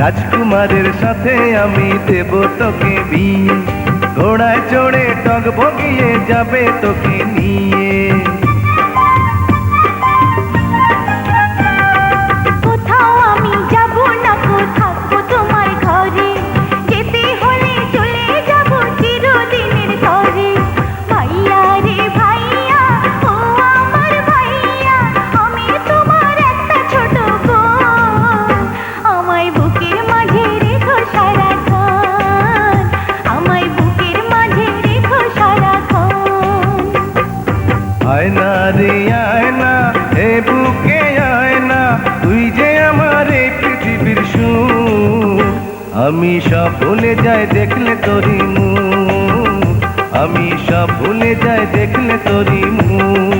রাজকুমারের সাথে আমি দেব তোকে বিয়ে ঘোড়ায় চড়ে টক বগিয়ে যাবে তোকে নিয়ে। আয়না রে, আয়না হে বুকে আয়না, তুই যে আমার এই পৃথিবীর সুর। আমি সব ভুলে যাই দেখলে তোরি মুখ। আমি সব ভুলে যাই দেখলে তোরি মুখ।